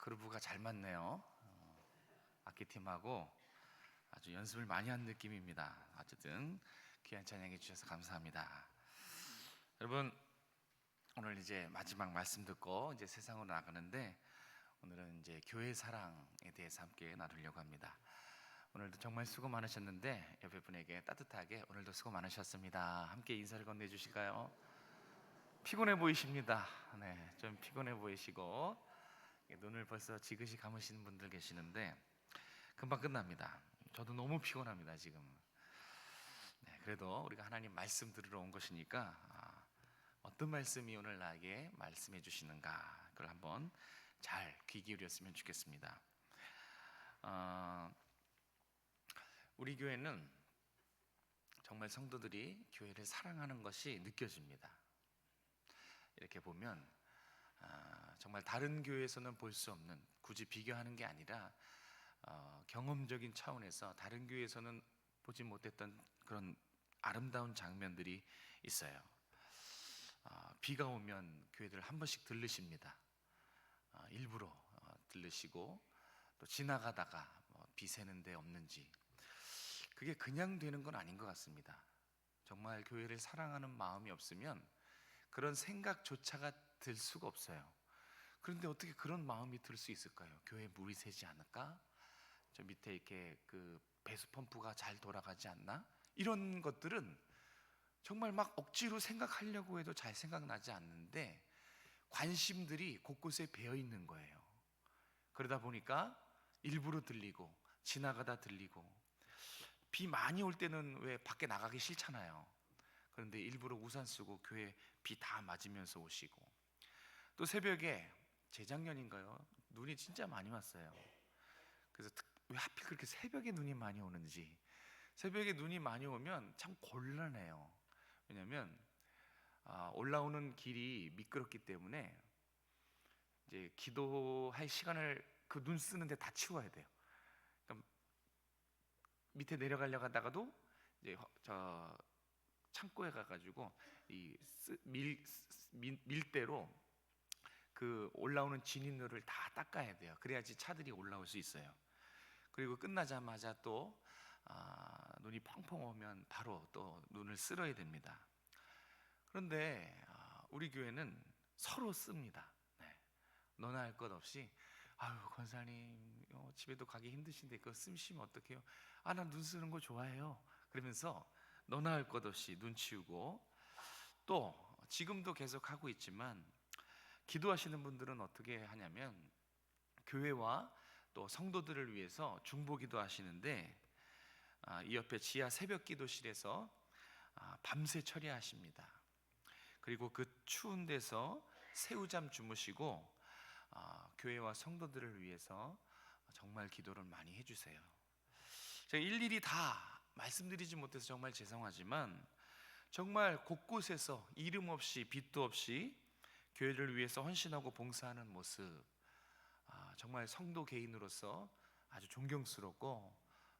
그루브가 잘 맞네요. 어, 악기팀하고 아주 연습을 많이 한 느낌입니다. 어쨌든 귀한 찬양해 주셔서 감사합니다. 여러분 오늘 이제 마지막 말씀 듣고 이제 세상으로 나가는데 오늘은 이제 교회 사랑에 대해서 함께 나누려고 합니다. 오늘도 정말 수고 많으셨는데 옆에 분에게 따뜻하게 오늘도 수고 많으셨습니다. 함께 인사를 건네 주실까요? 피곤해 보이십니다. 네, 좀 피곤해 보이시고 눈을 벌써 지그시 감으시는 분들 계시는데 금방 끝납니다. 저도 너무 피곤합니다 지금. 네, 그래도 우리가 하나님 말씀 들으러 온 것이니까 아, 어떤 말씀이 오늘 나에게 말씀해 주시는가 그걸 한번 잘 귀 기울였으면 좋겠습니다. 어, 우리 교회는 정말 성도들이 교회를 사랑하는 것이 느껴집니다. 이렇게 보면 아, 정말 다른 교회에서는 볼 수 없는 굳이 비교하는 게 아니라 어, 경험적인 차원에서 다른 교회에서는 보지 못했던 그런 아름다운 장면들이 있어요. 아, 비가 오면 교회들 한 번씩 들르십니다. 아, 일부러 어, 들르시고 또 지나가다가 뭐 비 새는데 없는지 그게 그냥 되는 건 아닌 것 같습니다. 정말 교회를 사랑하는 마음이 없으면 그런 생각조차가 들 수가 없어요. 그런데 어떻게 그런 마음이 들 수 있을까요? 교회 물이 새지 않을까? 저 밑에 이렇게 그 배수 펌프가 잘 돌아가지 않나? 이런 것들은 정말 막 억지로 생각하려고 해도 잘 생각나지 않는데 관심들이 곳곳에 배어 있는 거예요. 그러다 보니까 일부러 들리고 지나가다 들리고 비 많이 올 때는 왜 밖에 나가기 싫잖아요. 그런데 일부러 우산 쓰고 교회 비 다 맞으면서 오시고 또 새벽에 재작년인가요? 눈이 진짜 많이 왔어요. 그래서 특- 왜 하필 그렇게 새벽에 눈이 많이 오는지 새벽에 눈이 많이 오면 참 곤란해요. 왜냐하면 아, 올라오는 길이 미끄럽기 때문에 이제 기도할 시간을 그 눈 쓰는데 다 치워야 돼요. 그러니까 밑에 내려가려고 하다가도 이제 허- 저 창고에 가가지고 이 밀 밀대로 그 올라오는 진입로를 다 닦아야 돼요. 그래야지 차들이 올라올 수 있어요. 그리고 끝나자마자 또 아, 눈이 펑펑 오면 바로 또 눈을 쓸어야 됩니다. 그런데 아, 우리 교회는 서로 씁니다. 네. 너나 할 것 없이 아유 권사님 어, 집에도 가기 힘드신데 그거 쓰시면 어떡해요? 아난눈 쓰는 거 좋아해요. 그러면서 너나 할 것 없이 눈 치우고 또 지금도 계속 하고 있지만 기도하시는 분들은 어떻게 하냐면 교회와 또 성도들을 위해서 중보 기도 하시는데 아, 이 옆에 지하 새벽 기도실에서 아, 밤새 처리하십니다. 그리고 그 추운 데서 새우잠 주무시고 아, 교회와 성도들을 위해서 정말 기도를 많이 해주세요. 제가 일일이 다 말씀드리지 못해서 정말 죄송하지만 정말 곳곳에서 이름 없이 빛도 없이 교회를 위해서 헌신하고 봉사하는 모습 아, 정말 성도 개인으로서 아주 존경스럽고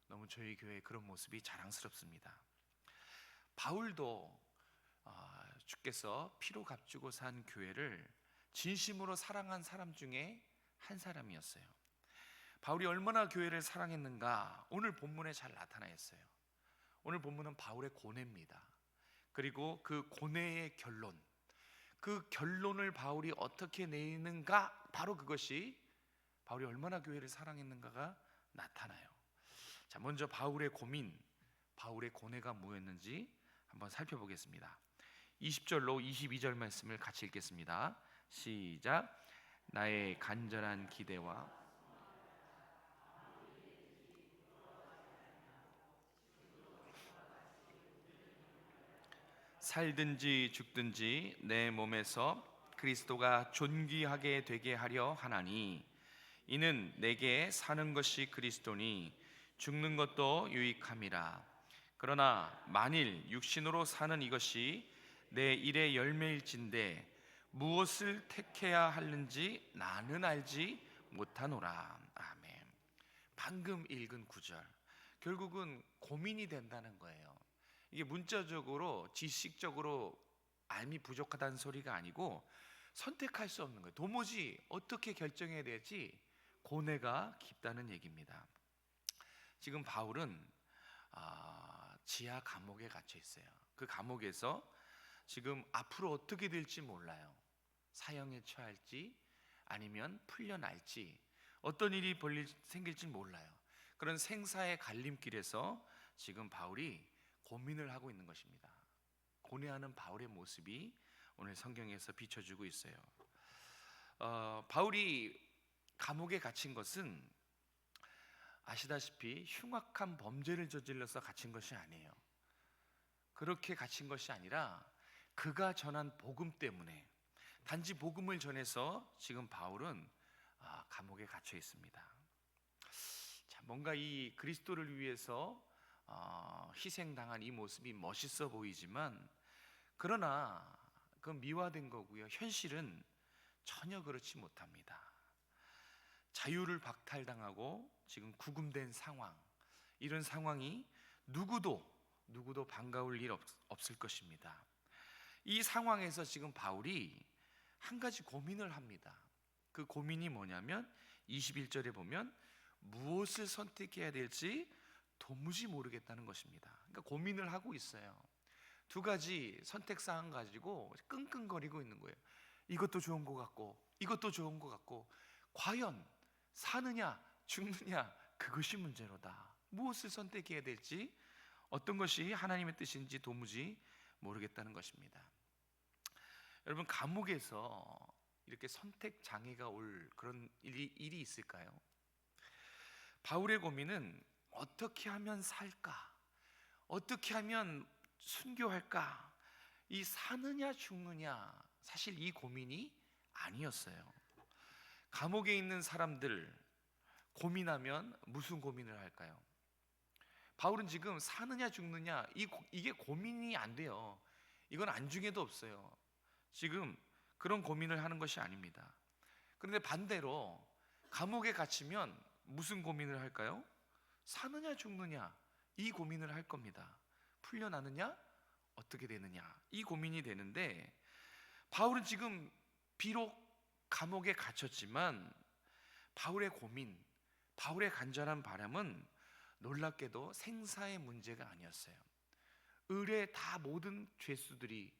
너무 저희 교회의 그런 모습이 자랑스럽습니다. 바울도 아, 주께서 피로 값주고 산 교회를 진심으로 사랑한 사람 중에 한 사람이었어요. 바울이 얼마나 교회를 사랑했는가 오늘 본문에 잘 나타나 있어요. 오늘 본문은 바울의 고뇌입니다. 그리고 그 고뇌의 결론, 그 결론을 바울이 어떻게 내는가 바로 그것이 바울이 얼마나 교회를 사랑했는가가 나타나요. 자, 먼저 바울의 고민, 바울의 고뇌가 뭐였는지 한번 살펴보겠습니다. 20절로 22절 말씀을 같이 읽겠습니다. 시작. 나의 간절한 기대와 살든지 죽든지 내 몸에서 그리스도가 존귀하게 되게 하려 하나니 이는 내게 사는 것이 그리스도니 죽는 것도 유익함이라. 그러나 만일 육신으로 사는 이것이 내 일의 열매일진데 무엇을 택해야 하는지 나는 알지 못하노라. 아멘. 방금 읽은 구절. 결국은 고민이 된다는 거예요 이게 문자적으로 지식적으로 알미 부족하다는 소리가 아니고 선택할 수 없는 거예요. 도무지 어떻게 결정해야 될지 고뇌가 깊다는 얘기입니다. 지금 바울은 아, 지하 감옥에 갇혀 있어요. 그 감옥에서 지금 앞으로 어떻게 될지 몰라요. 사형에 처할지 아니면 풀려날지 어떤 일이 벌리 생길지 몰라요. 그런 생사의 갈림길에서 지금 바울이 고민을 하고 있는 것입니다. 고뇌하는 바울의 모습이 오늘 성경에서 비춰주고 있어요. 어, 바울이 감옥에 갇힌 것은 아시다시피 흉악한 범죄를 저질러서 갇힌 것이 아니에요. 그렇게 갇힌 것이 아니라 그가 전한 복음 때문에 단지 복음을 전해서 지금 바울은 아, 감옥에 갇혀 있습니다. 자, 뭔가 이 그리스도를 위해서 어, 희생당한 이 모습이 멋있어 보이지만 그러나 그건 미화된 거고요. 현실은 전혀 그렇지 못합니다. 자유를 박탈당하고 지금 구금된 상황 이런 상황이 누구도 누구도 반가울 일 없, 없을 것입니다. 이 상황에서 지금 바울이 한 가지 고민을 합니다. 그 고민이 뭐냐면 21절에 보면 무엇을 선택해야 될지 도무지 모르겠다는 것입니다. 그러니까 고민을 하고 있어요. 두 가지 선택 사항 가지고 끙끙거리고 있는 거예요. 이것도 좋은 것 같고 이것도 좋은 것 같고 과연 사느냐 죽느냐 그것이 문제로다. 무엇을 선택해야 될지 어떤 것이 하나님의 뜻인지 도무지 모르겠다는 것입니다. 여러분 감옥에서 이렇게 선택 장애가 올 그런 일이, 있을까요? 바울의 고민은 어떻게 하면 살까? 어떻게 하면 순교할까? 이 사느냐 죽느냐 사실 이 고민이 아니었어요. 감옥에 있는 사람들 고민하면 무슨 고민을 할까요? 바울은 지금 사느냐 죽느냐 이 고- 이게 고민이 안 돼요. 이건 안중에도 없어요. 지금 그런 고민을 하는 것이 아닙니다. 그런데 반대로 감옥에 갇히면 무슨 고민을 할까요? 사느냐 죽느냐 이 고민을 할 겁니다. 풀려나느냐 어떻게 되느냐 이 고민이 되는데 바울은 지금 비록 감옥에 갇혔지만 바울의 고민, 바울의 간절한 바람은 놀랍게도 생사의 문제가 아니었어요. 을의 다 모든 죄수들이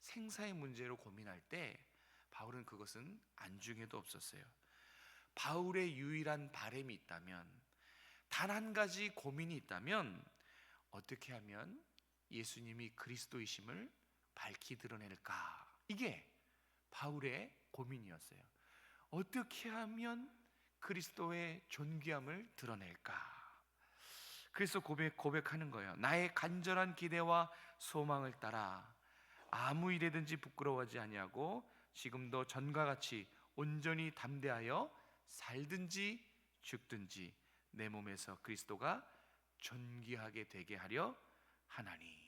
생사의 문제로 고민할 때 바울은 그것은 안중에도 없었어요. 바울의 유일한 바램이 있다면 단 한 가지 고민이 있다면 어떻게 하면 예수님이 그리스도이심을 밝히 드러낼까? 이게 바울의 고민이었어요. 어떻게 하면 그리스도의 존귀함을 드러낼까? 그래서 고백 고백하는 거예요. 나의 간절한 기대와 소망을 따라 아무 일에든지 부끄러워하지 아니하고 지금도 전과 같이 온전히 담대하여 살든지 죽든지 내 몸에서 그리스도가 존귀하게 되게 하려 하나니.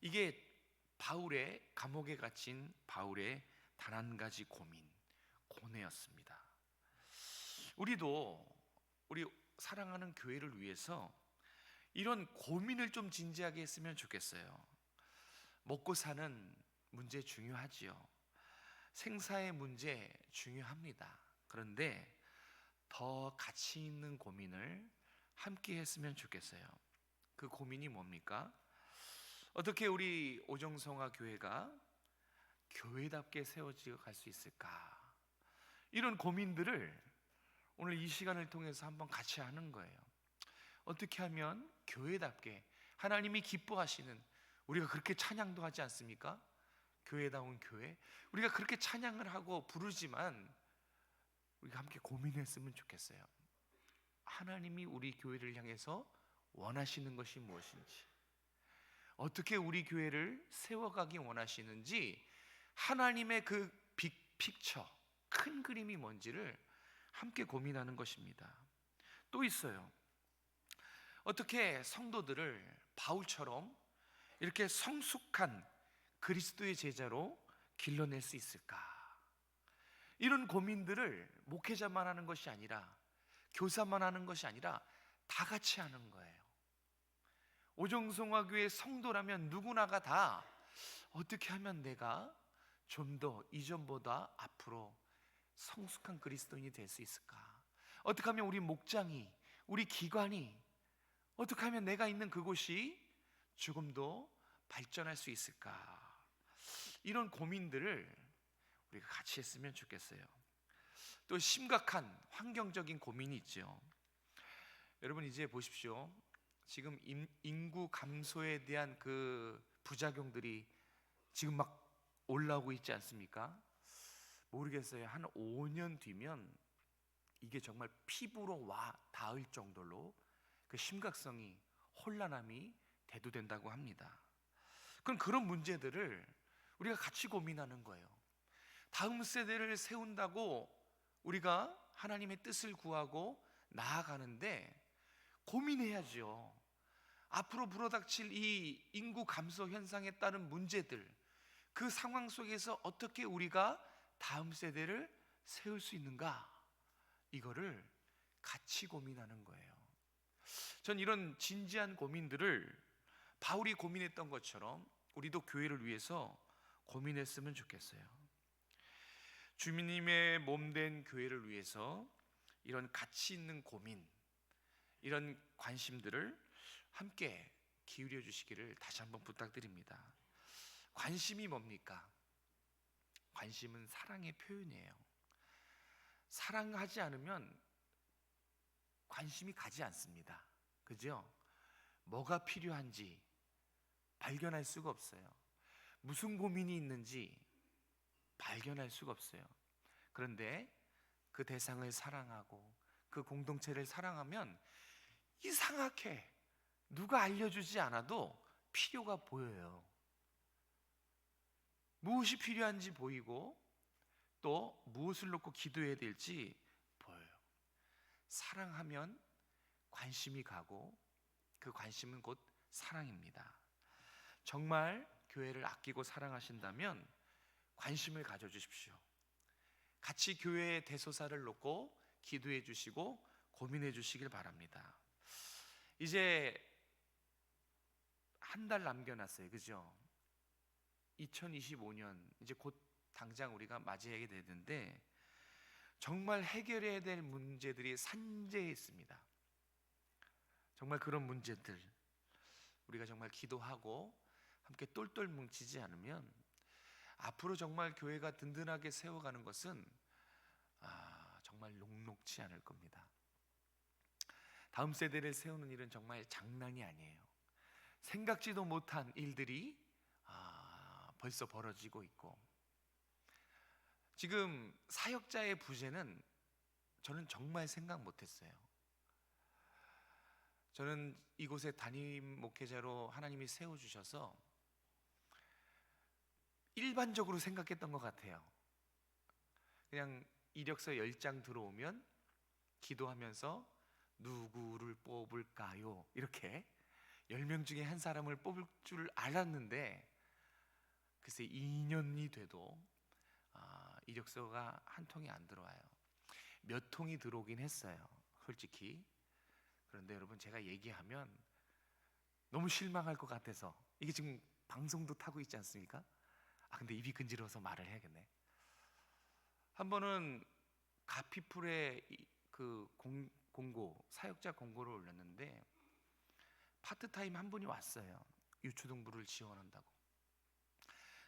이게 바울의 감옥에 갇힌 바울의 단 한 가지 고민, 고뇌였습니다. 우리도 우리 사랑하는 교회를 위해서 이런 고민을 좀 진지하게 했으면 좋겠어요. 먹고 사는 문제 중요하지요. 생사의 문제 중요합니다. 그런데 더 가치 있는 고민을 함께 했으면 좋겠어요. 그 고민이 뭡니까? 어떻게 우리 오정성화 교회가 교회답게 세워져 갈수 있을까? 이런 고민들을 오늘 이 시간을 통해서 한번 같이 하는 거예요. 어떻게 하면 교회답게 하나님이 기뻐하시는 우리가 그렇게 찬양도 하지 않습니까? 교회다운 교회. 우리가 그렇게 찬양을 하고 부르지만 우리가 함께 고민했으면 좋겠어요. 하나님이 우리 교회를 향해서 원하시는 것이 무엇인지, 어떻게 우리 교회를 세워가기 원하시는지, 하나님의 그 빅 픽처, 큰 그림이 뭔지를 함께 고민하는 것입니다. 또 있어요. 어떻게 성도들을 바울처럼 이렇게 성숙한 그리스도의 제자로 길러낼 수 있을까? 이런 고민들을 목회자만 하는 것이 아니라 교사만 하는 것이 아니라 다 같이 하는 거예요. 오정성화교회 성도라면 누구나가 다 어떻게 하면 내가 좀 더 이전보다 앞으로 성숙한 그리스도인이 될 수 있을까? 어떻게 하면 우리 목장이, 우리 기관이, 어떻게 하면 내가 있는 그곳이 조금도 발전할 수 있을까? 이런 고민들을 우리가 같이 했으면 좋겠어요. 또 심각한 환경적인 고민이 있죠. 여러분 이제 보십시오. 지금 인- 인구 감소에 대한 그 부작용들이 지금 막 올라오고 있지 않습니까? 모르겠어요. 한 5년 뒤면 이게 정말 피부로 와 닿을 정도로 그 심각성이 혼란함이 대두된다고 합니다. 그럼 그런 문제들을 우리가 같이 고민하는 거예요. 다음 세대를 세운다고 우리가 하나님의 뜻을 구하고 나아가는데 고민해야죠. 앞으로 불어닥칠 이 인구 감소 현상에 따른 문제들, 그 상황 속에서 어떻게 우리가 다음 세대를 세울 수 있는가? 이거를 같이 고민하는 거예요. 전 이런 진지한 고민들을 바울이 고민했던 것처럼 우리도 교회를 위해서 고민했으면 좋겠어요. 주님의 몸 된 교회를 위해서 이런 가치 있는 고민, 이런 관심들을 함께 기울여 주시기를 다시 한번 부탁드립니다. 관심이 뭡니까? 관심은 사랑의 표현이에요. 사랑하지 않으면 관심이 가지 않습니다. 그죠? 뭐가 필요한지 발견할 수가 없어요. 무슨 고민이 있는지 발견할 수가 없어요. 그런데 그 대상을 사랑하고 그 공동체를 사랑하면 이상하게 누가 알려주지 않아도 필요가 보여요. 무엇이 필요한지 보이고 또 무엇을 놓고 기도해야 될지 보여요. 사랑하면 관심이 가고 그 관심은 곧 사랑입니다. 정말 교회를 아끼고 사랑하신다면 관심을 가져 주십시오. 같이 교회의 대소사를 놓고 기도해 주시고 고민해 주시길 바랍니다. 이제 한 달 남겨놨어요. 그죠? 2025년 이제 곧 당장 우리가 맞이하게 되는데 정말 해결해야 될 문제들이 산재해 있습니다. 정말 그런 문제들 우리가 정말 기도하고 함께 똘똘 뭉치지 않으면 앞으로 정말 교회가 든든하게 세워가는 것은 아, 정말 녹록치 않을 겁니다. 다음 세대를 세우는 일은 정말 장난이 아니에요. 생각지도 못한 일들이 아, 벌써 벌어지고 있고 지금 사역자의 부재는 저는 정말 생각 못했어요. 저는 이곳에 담임 목회자로 하나님이 세워 주셔서 일반적으로 생각했던 것 같아요. 그냥 이력서 10장 들어오면 기도하면서 누구를 뽑을까요? 이렇게 10명 중에 한 사람을 뽑을 줄 알았는데 글쎄 2년이 돼도 아, 이력서가 한 통이 안 들어와요. 몇 통이 들어오긴 했어요. 솔직히. 그런데 여러분 제가 얘기하면 너무 실망할 것 같아서 이게 지금 방송도 타고 있지 않습니까? 아 근데 입이 근지러워서 말을 해야겠네. 한 번은 가피풀에 이- 그 공, 공고 사역자 공고를 올렸는데 파트타임 한 분이 왔어요. 유초등부를 지원한다고.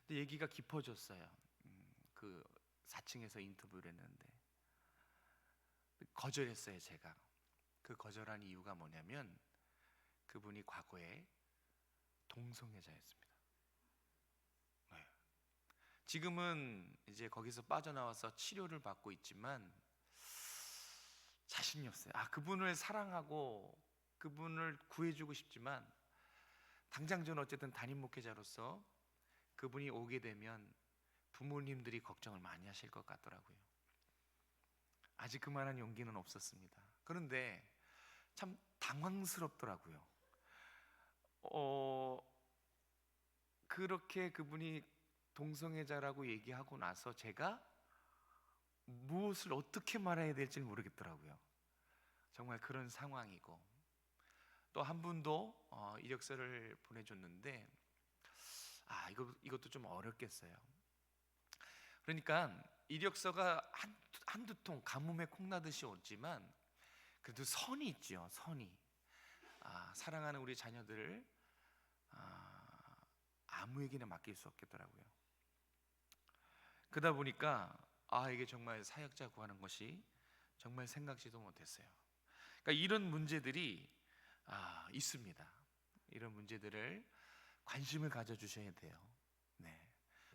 근데 얘기가 깊어졌어요. 음, 그 4층에서 인터뷰를 했는데 거절했어요. 제가 그 거절한 이유가 뭐냐면 그분이 과거에 동성애자였습니다. 네. 지금은 이제 거기서 빠져나와서 치료를 받고 있지만 자신이 없어요. 아 그분을 사랑하고 그분을 구해주고 싶지만 당장 저는 어쨌든 담임 목회자로서 그분이 오게 되면 부모님들이 걱정을 많이 하실 것 같더라고요. 아직 그만한 용기는 없었습니다. 그런데 참 당황스럽더라고요. 어 그렇게 그분이 동성애자라고 얘기하고 나서 제가 무엇을 어떻게 말해야 될지 모르겠더라고요. 정말 그런 상황이고 또 한 분도 어, 이력서를 보내줬는데 아 이거 이것도 좀 어렵겠어요. 그러니까 이력서가 한, 한두 통 가뭄에 콩나듯이 오지만 그래도 선이 있죠. 선이 아, 사랑하는 우리 자녀들을 아, 아무에게나 맡길 수 없겠더라고요. 그러다 보니까 아 이게 정말 사역자 구하는 것이 정말 생각지도 못했어요. 그러니까 이런 문제들이 아, 있습니다. 이런 문제들을 관심을 가져 주셔야 돼요. 네,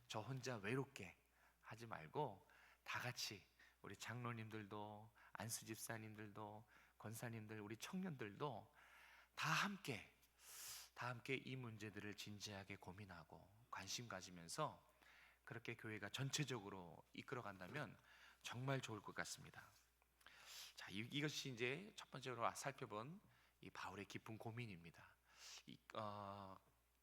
저 혼자 외롭게 하지 말고 다 같이 우리 장로님들도 안수 집사님들도 권사님들 우리 청년들도 다 함께 다 함께 이 문제들을 진지하게 고민하고 관심 가지면서 그렇게 교회가 전체적으로 이끌어 간다면 정말 좋을 것 같습니다. 자, 이, 이것이 이제 첫 번째로 살펴본 이 바울의 깊은 고민입니다. 이, 어,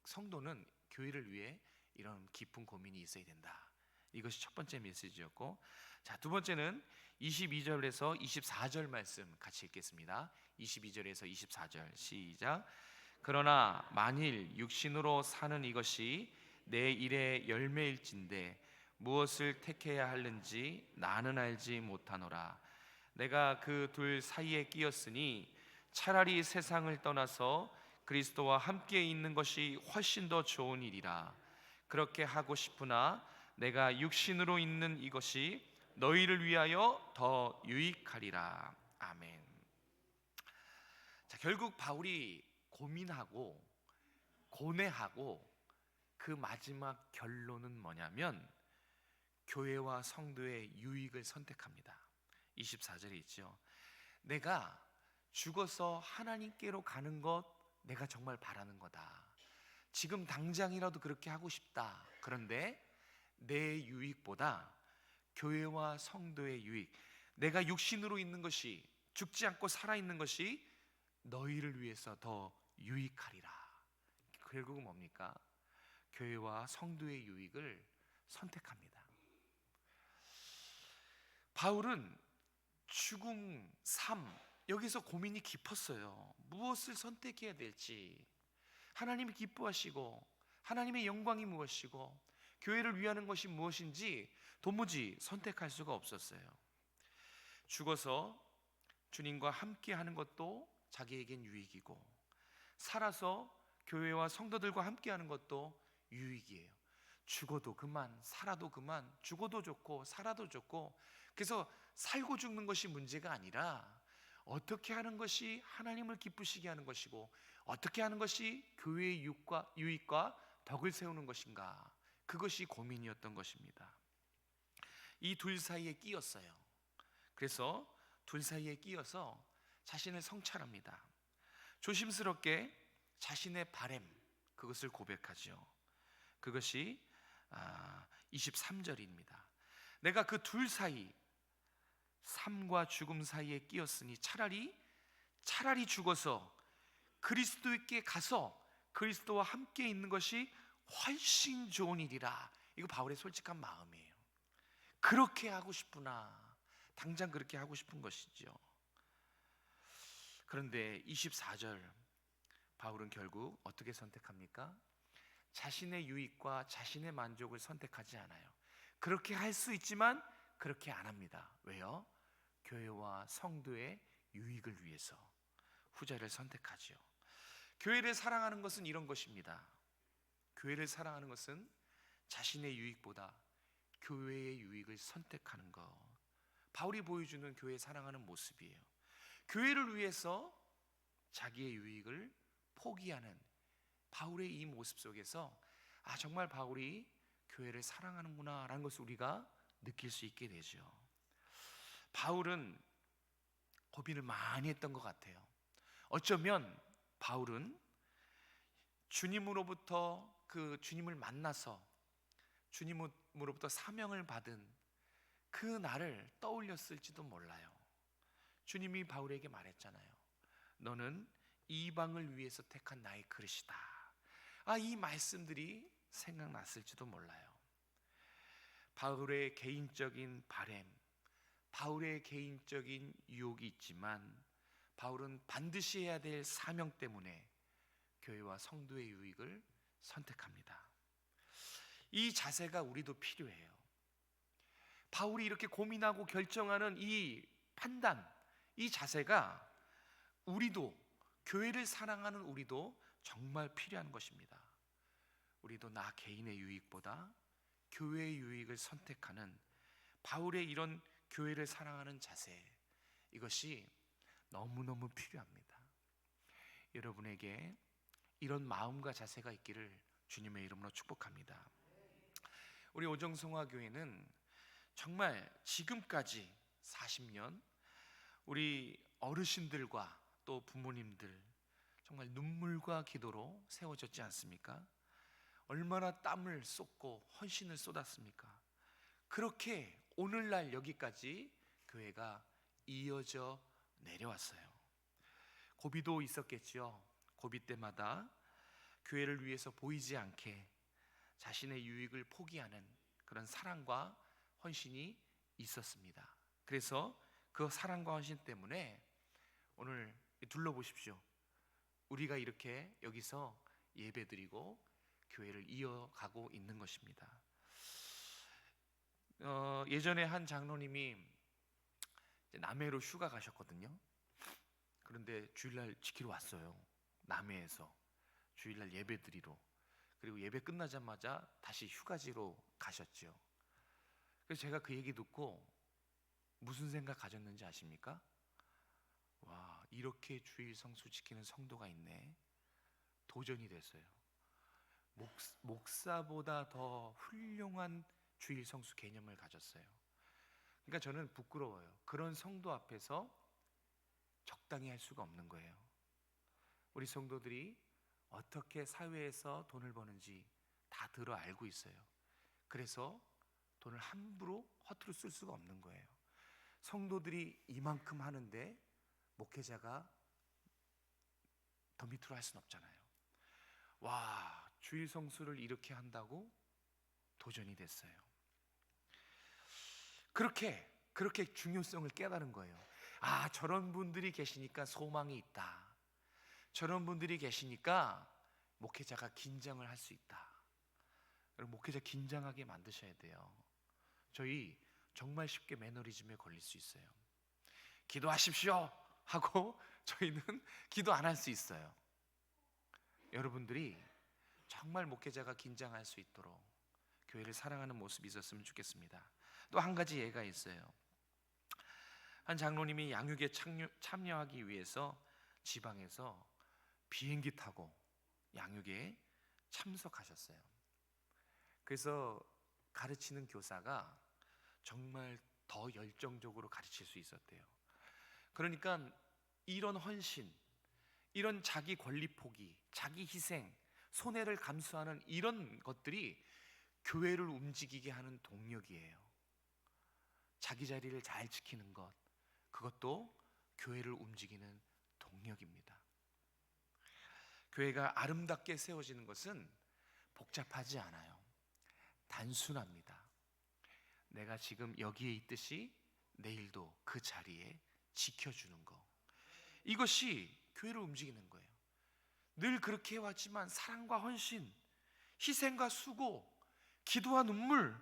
성도는 교회를 위해 이런 깊은 고민이 있어야 된다. 이것이 첫 번째 메시지였고, 자, 두 번째는 22절에서 24절 말씀 같이 읽겠습니다. 22절에서 24절 시작. 그러나 만일 육신으로 사는 이것이 내 일의 열매일진데 무엇을 택해야 하는지 나는 알지 못하노라. 내가 그 둘 사이에 끼었으니 차라리 세상을 떠나서 그리스도와 함께 있는 것이 훨씬 더 좋은 일이라. 그렇게 하고 싶으나 내가 육신으로 있는 이것이 너희를 위하여 더 유익하리라. 아멘. 자, 결국 바울이 고민하고 고뇌하고 그 마지막 결론은 뭐냐면 교회와 성도의 유익을 선택합니다. 24절에 있죠. 내가 죽어서 하나님께로 가는 것 내가 정말 바라는 거다. 지금 당장이라도 그렇게 하고 싶다. 그런데 내 유익보다 교회와 성도의 유익, 내가 육신으로 있는 것이 죽지 않고 살아 있는 것이 너희를 위해서 더 유익하리라. 결국은 뭡니까? 교회와 성도의 유익을 선택합니다. 바울은 죽음, 삶 여기서 고민이 깊었어요. 무엇을 선택해야 될지 하나님이 기뻐하시고 하나님의 영광이 무엇이고 교회를 위하는 것이 무엇인지 도무지 선택할 수가 없었어요. 죽어서 주님과 함께 하는 것도 자기에겐 유익이고 살아서 교회와 성도들과 함께 하는 것도 유익이에요. 죽어도 그만, 살아도 그만, 죽어도 좋고 살아도 좋고 그래서 살고 죽는 것이 문제가 아니라 어떻게 하는 것이 하나님을 기쁘시게 하는 것이고 어떻게 하는 것이 교회의 유익과, 유익과 덕을 세우는 것인가 그것이 고민이었던 것입니다. 이 둘 사이에 끼었어요. 그래서 둘 사이에 끼어서 자신을 성찰합니다. 조심스럽게 자신의 바램 그것을 고백하죠. 그것이 23절입니다. 내가 그 둘 사이 삶과 죽음 사이에 끼었으니 차라리 차라리 죽어서 그리스도께 가서 그리스도와 함께 있는 것이 훨씬 좋은 일이라. 이거 바울의 솔직한 마음이에요. 그렇게 하고 싶구나. 당장 그렇게 하고 싶은 것이죠. 그런데 24절 바울은 결국 어떻게 선택합니까? 자신의 유익과 자신의 만족을 선택하지 않아요. 그렇게 할 수 있지만 그렇게 안 합니다. 왜요? 교회와 성도의 유익을 위해서 후자를 선택하지요. 교회를 사랑하는 것은 이런 것입니다. 교회를 사랑하는 것은 자신의 유익보다 교회의 유익을 선택하는 것. 바울이 보여주는 교회 사랑하는 모습이에요. 교회를 위해서 자기의 유익을 포기하는 바울의 이 모습 속에서 아 정말 바울이 교회를 사랑하는구나라는 것을 우리가 느낄 수 있게 되죠. 바울은 고민을 많이 했던 것 같아요. 어쩌면 바울은 주님으로부터 그 주님을 만나서 주님으로부터 사명을 받은 그 날을 떠올렸을지도 몰라요. 주님이 바울에게 말했잖아요. 너는 이방을 위해서 택한 나의 그릇이다. 아, 이 말씀들이 생각났을지도 몰라요. 바울의 개인적인 바램, 바울의 개인적인 유혹이 있지만 바울은 반드시 해야 될 사명 때문에 교회와 성도의 유익을 선택합니다. 이 자세가 우리도 필요해요. 바울이 이렇게 고민하고 결정하는 이 판단, 이 자세가 우리도 교회를 사랑하는 우리도 정말 필요한 것입니다. 우리도 나 개인의 유익보다 교회의 유익을 선택하는 바울의 이런 교회를 사랑하는 자세 이것이 너무너무 필요합니다. 여러분에게 이런 마음과 자세가 있기를 주님의 이름으로 축복합니다. 우리 오정성화 교회는 정말 지금까지 40년 우리 어르신들과 또 부모님들 정말 눈물과 기도로 세워졌지 않습니까? 얼마나 땀을 쏟고 헌신을 쏟았습니까? 그렇게 오늘날 여기까지 교회가 이어져 내려왔어요. 고비도 있었겠지요. 고비 때마다 교회를 위해서 보이지 않게 자신의 유익을 포기하는 그런 사랑과 헌신이 있었습니다. 그래서 그 사랑과 헌신 때문에 오늘 둘러보십시오. 우리가 이렇게 여기서 예배드리고 교회를 이어가고 있는 것입니다. 어, 예전에 한 장로님이 남해로 휴가 가셨거든요. 그런데 주일날 지키러 왔어요. 남해에서 주일날 예배드리러. 그리고 예배 끝나자마자 다시 휴가지로 가셨죠. 그래서 제가 그 얘기 듣고 무슨 생각 가졌는지 아십니까? 와, 이렇게 주일 성수 지키는 성도가 있네. 도전이 됐어요. 목, 목사보다 더 훌륭한 주일 성수 개념을 가졌어요. 그러니까 저는 부끄러워요. 그런 성도 앞에서 적당히 할 수가 없는 거예요. 우리 성도들이 어떻게 사회에서 돈을 버는지 다 들어 알고 있어요. 그래서 돈을 함부로 허투루 쓸 수가 없는 거예요. 성도들이 이만큼 하는데 목회자가 더 밑으로 할 수는 없잖아요. 와, 주일 성수를 이렇게 한다고 도전이 됐어요. 그렇게 그렇게 중요성을 깨달은 거예요. 아, 저런 분들이 계시니까 소망이 있다. 저런 분들이 계시니까 목회자가 긴장을 할 수 있다. 여러분 목회자 긴장하게 만드셔야 돼요. 저희 정말 쉽게 매너리즘에 걸릴 수 있어요. 기도하십시오 하고 저희는 기도 안 할 수 있어요. 여러분들이 정말 목회자가 긴장할 수 있도록 교회를 사랑하는 모습이 있었으면 좋겠습니다. 또 한 가지 예가 있어요. 한 장로님이 양육에 참여, 참여하기 위해서 지방에서 비행기 타고 양육에 참석하셨어요. 그래서 가르치는 교사가 정말 더 열정적으로 가르칠 수 있었대요. 그러니까 이런 헌신, 이런 자기 권리 포기, 자기 희생, 손해를 감수하는 이런 것들이 교회를 움직이게 하는 동력이에요. 자기 자리를 잘 지키는 것, 그것도 교회를 움직이는 동력입니다. 교회가 아름답게 세워지는 것은 복잡하지 않아요. 단순합니다. 내가 지금 여기에 있듯이 내일도 그 자리에 지켜주는 거. 이것이 교회를 움직이는 거예요. 늘 그렇게 해왔지만 사랑과 헌신, 희생과 수고, 기도와 눈물,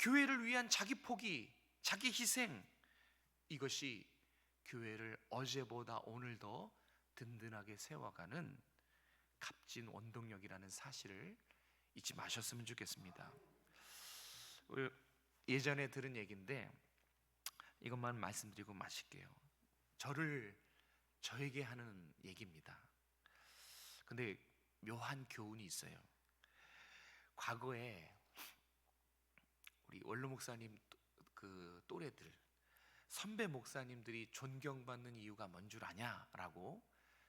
교회를 위한 자기 포기, 자기 희생, 이것이 교회를 어제보다 오늘 더 든든하게 세워가는 값진 원동력이라는 사실을 잊지 마셨으면 좋겠습니다. 예전에 들은 얘기인데 이것만 말씀드리고 마실게요. 저를 저에게 하는 얘기입니다. 근데 묘한 교훈이 있어요. 과거에 우리 원로 목사님 그 또래들 선배 목사님들이 존경받는 이유가 뭔 줄 아냐라고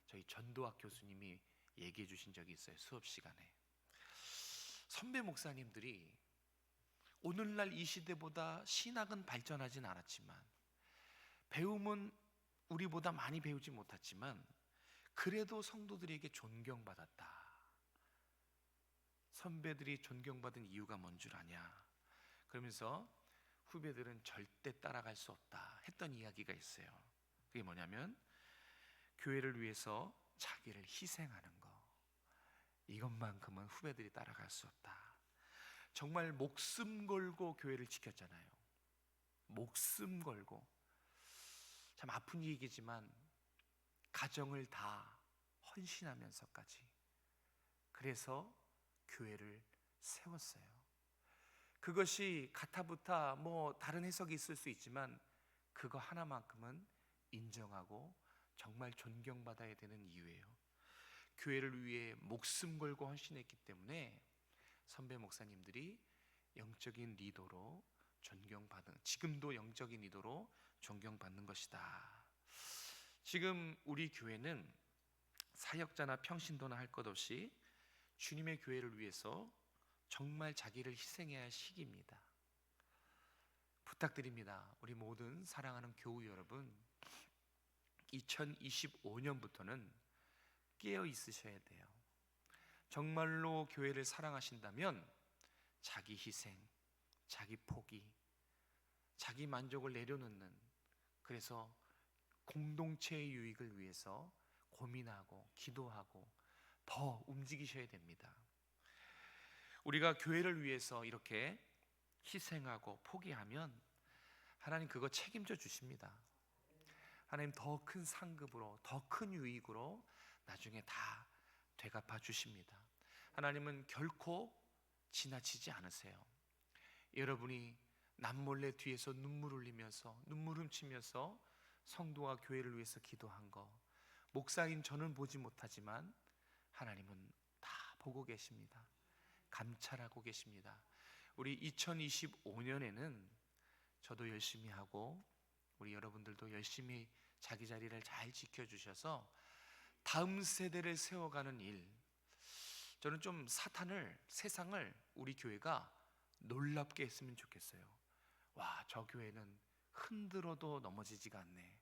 저희 전도학 교수님이 얘기해 주신 적이 있어요. 수업 시간에. 선배 목사님들이 오늘날 이 시대보다 신학은 발전하진 않았지만 배움은 우리보다 많이 배우지 못했지만 그래도 성도들에게 존경받았다. 선배들이 존경받은 이유가 뭔 줄 아냐? 그러면서 후배들은 절대 따라갈 수 없다 했던 이야기가 있어요. 그게 뭐냐면 교회를 위해서 자기를 희생하는 거. 이것만큼은 후배들이 따라갈 수 없다. 정말 목숨 걸고 교회를 지켰잖아요. 목숨 걸고 참 아픈 얘기지만 가정을 다 헌신하면서까지 그래서 교회를 세웠어요. 그것이 가타부타 뭐 다른 해석이 있을 수 있지만 그거 하나만큼은 인정하고 정말 존경받아야 되는 이유예요. 교회를 위해 목숨 걸고 헌신했기 때문에 선배 목사님들이 영적인 리더로 존경받은 지금도 영적인 리더로 존경받는 것이다. 지금 우리 교회는 사역자나 평신도나 할 것 없이 주님의 교회를 위해서 정말 자기를 희생해야 할 시기입니다. 부탁드립니다. 우리 모든 사랑하는 교우 여러분, 2025년부터는 깨어 있으셔야 돼요. 정말로 교회를 사랑하신다면 자기 희생, 자기 포기, 자기 만족을 내려놓는 그래서 공동체의 유익을 위해서 고민하고 기도하고 더 움직이셔야 됩니다. 우리가 교회를 위해서 이렇게 희생하고 포기하면 하나님 그거 책임져 주십니다. 하나님 더 큰 상급으로 더 큰 유익으로 나중에 다 되갚아 주십니다. 하나님은 결코 지나치지 않으세요. 여러분이 남몰래 뒤에서 눈물 흘리면서 눈물 훔치면서 성도와 교회를 위해서 기도한 거 목사인 저는 보지 못하지만 하나님은 다 보고 계십니다. 감찰하고 계십니다. 우리 2025년에는 저도 열심히 하고 우리 여러분들도 열심히 자기 자리를 잘 지켜주셔서 다음 세대를 세워가는 일. 저는 좀 사탄을 세상을 우리 교회가 놀랍게 했으면 좋겠어요. 와, 저 교회는 흔들어도 넘어지지가 않네.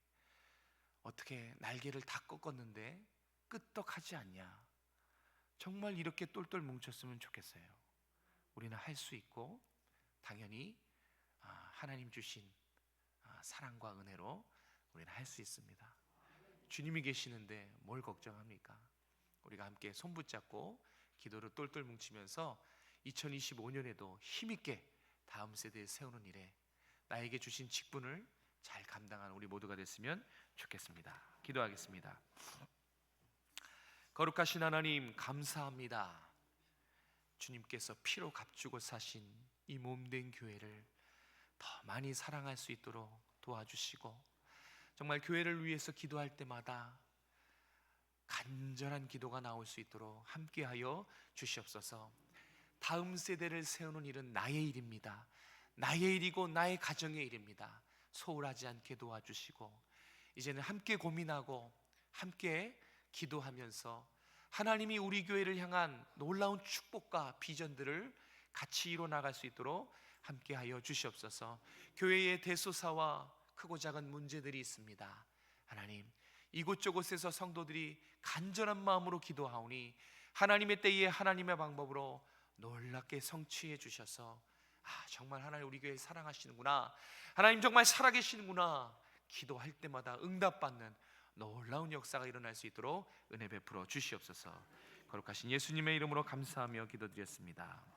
어떻게 날개를 다 꺾었는데 끄떡하지 않냐. 정말 이렇게 똘똘 뭉쳤으면 좋겠어요. 우리는 할 수 있고 당연히 아, 하나님 주신 아, 사랑과 은혜로 우리는 할 수 있습니다. 주님이 계시는데 뭘 걱정합니까? 우리가 함께 손 붙잡고 기도를 똘똘 뭉치면서 2025년에도 힘있게 다음 세대에 세우는 일에 나에게 주신 직분을 잘 감당하는 우리 모두가 됐으면 좋겠습니다. 기도하겠습니다. 거룩하신 하나님 감사합니다. 주님께서 피로 값주고 사신 이 몸된 교회를 더 많이 사랑할 수 있도록 도와주시고 정말 교회를 위해서 기도할 때마다 간절한 기도가 나올 수 있도록 함께하여 주시옵소서. 다음 세대를 세우는 일은 나의 일입니다. 나의 일이고 나의 가정의 일입니다. 소홀하지 않게 도와주시고 이제는 함께 고민하고 함께 기도하면서 하나님이 우리 교회를 향한 놀라운 축복과 비전들을 같이 이뤄 나갈 수 있도록 함께하여 주시옵소서. 교회의 대소사와 크고 작은 문제들이 있습니다. 하나님, 이곳저곳에서 성도들이 간절한 마음으로 기도하오니 하나님의 때에 하나님의 방법으로 놀랍게 성취해 주셔서 아, 정말 하나님 우리 교회 사랑하시는구나. 하나님 정말 살아계시는구나. 기도할 때마다 응답받는 놀라운 역사가 일어날 수 있도록 은혜 베풀어 주시옵소서. 거룩하신 예수님의 이름으로 감사하며 기도드렸습니다.